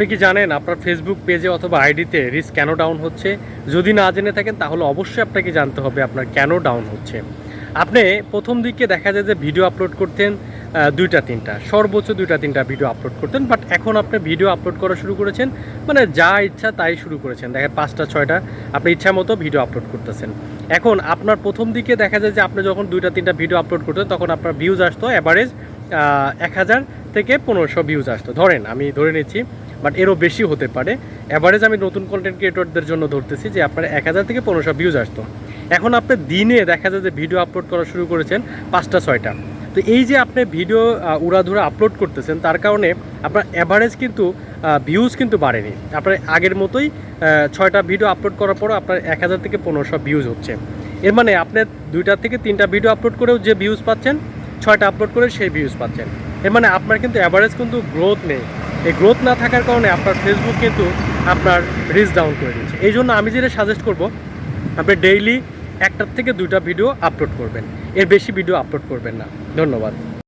আপনি কি জানেন আপনার ফেসবুক পেজে অথবা আইডিতে রিস্ক কেন ডাউন হচ্ছে? যদি না জেনে থাকেন, তাহলে অবশ্যই আপনাকে জানতে হবে আপনার কেন ডাউন হচ্ছে। আপনি প্রথম দিকে দেখা যায় যে ভিডিও আপলোড করতেন দুইটা, তিনটা, সর্বোচ্চ দুইটা, তিনটা ভিডিও আপলোড করতেন বাট এখন আপনি ভিডিও আপলোড করা শুরু করেছেন মানে যা ইচ্ছা তাই শুরু করেছেন। দেখেন পাঁচটা, ছয়টা, আপনি ইচ্ছা মতো ভিডিও আপলোড করতেছেন। এখন আপনার প্রথম দিকে দেখা যায় যে আপনি যখন দুইটা, তিনটা ভিডিও আপলোড করতেন, তখন আপনার ভিউজ আসতো অ্যাভারেজ এক হাজার থেকে পনেরোশো ভিউজ আসতো। ধরেন আমি ধরে নিচ্ছি বাট এরও বেশি হতে পারে। অ্যাভারেজ আমি নতুন কন্টেন্ট ক্রিয়েটরদের জন্য ধরতেছি যে আপনার এক হাজার থেকে পনেরোশো ভিউজ আসতো। এখন আপনি দিনে দেখা যায় যে ভিডিও আপলোড করা শুরু করেছেন পাঁচটা, ছয়টা। তো এই যে আপনি ভিডিও উড়াধুরা আপলোড করতেছেন, তার কারণে আপনার অ্যাভারেজ কিন্তু ভিউজ কিন্তু বাড়েনি। আপনার আগের মতোই ছয়টা ভিডিও আপলোড করার পরও আপনার এক হাজার থেকে পনেরোশো ভিউজ হচ্ছে। এর মানে আপনি দুইটা থেকে তিনটা ভিডিও আপলোড করেও যে ভিউজ পাচ্ছেন, ছয়টা আপলোড করে সেই ভিউজ পাচ্ছেন। এর মানে আপনার কিন্তু অ্যাভারেজ কিন্তু গ্রোথ নেই। এই গ্রোথ না থাকার কারণে আপনার ফেসবুক কিন্তু আপনার রিচ ডাউন করে দিচ্ছে এই জন্য আমি যেটা সাজেস্ট করব, আপনি ডেইলি একটার থেকে দুইটা ভিডিও আপলোড করবেন। এর বেশি ভিডিও আপলোড করবেন না। ধন্যবাদ।